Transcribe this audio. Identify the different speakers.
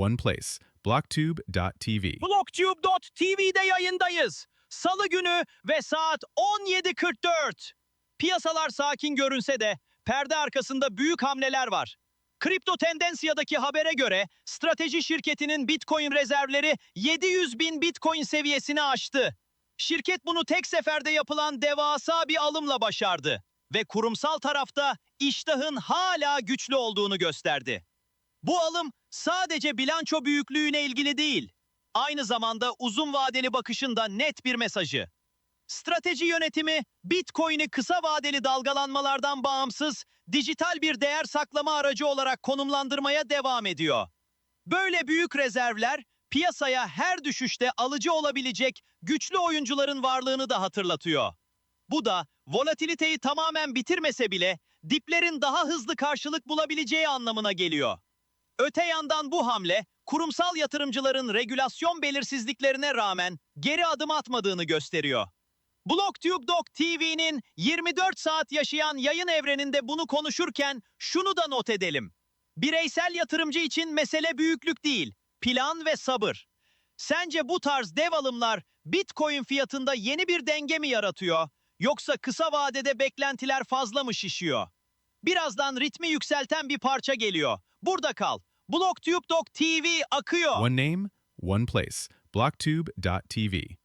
Speaker 1: one place. Blocktube.tv.
Speaker 2: Blocktube.tv'de yayındayız. Salı günü ve saat 17.44. Piyasalar sakin görünse de perde arkasında büyük hamleler var. Kripto Tendensia'daki habere göre strateji şirketinin Bitcoin rezervleri 700 bin Bitcoin seviyesini aştı. Şirket bunu tek seferde yapılan devasa bir alımla başardı ve kurumsal tarafta iştahın hala güçlü olduğunu gösterdi. Bu alım sadece bilanço büyüklüğüne ilgili değil, aynı zamanda uzun vadeli bakışın da net bir mesajı. Strateji yönetimi Bitcoin'i kısa vadeli dalgalanmalardan bağımsız dijital bir değer saklama aracı olarak konumlandırmaya devam ediyor. Böyle büyük rezervler piyasaya her düşüşte alıcı olabilecek güçlü oyuncuların varlığını da hatırlatıyor. Bu da volatiliteyi tamamen bitirmese bile diplerin daha hızlı karşılık bulabileceği anlamına geliyor. Öte yandan bu hamle kurumsal yatırımcıların regülasyon belirsizliklerine rağmen geri adım atmadığını gösteriyor. BlogTube.tv'nin 24 saat yaşayan yayın evreninde bunu konuşurken şunu da not edelim. Bireysel yatırımcı için mesele büyüklük değil, plan ve sabır. Sence bu tarz dev alımlar Bitcoin fiyatında yeni bir denge mi yaratıyor? Yoksa kısa vadede beklentiler fazla mı şişiyor? Birazdan ritmi yükselten bir parça geliyor. Burada kal. BlogTube.tv akıyor.
Speaker 1: One name, one place. Blocktube.tv.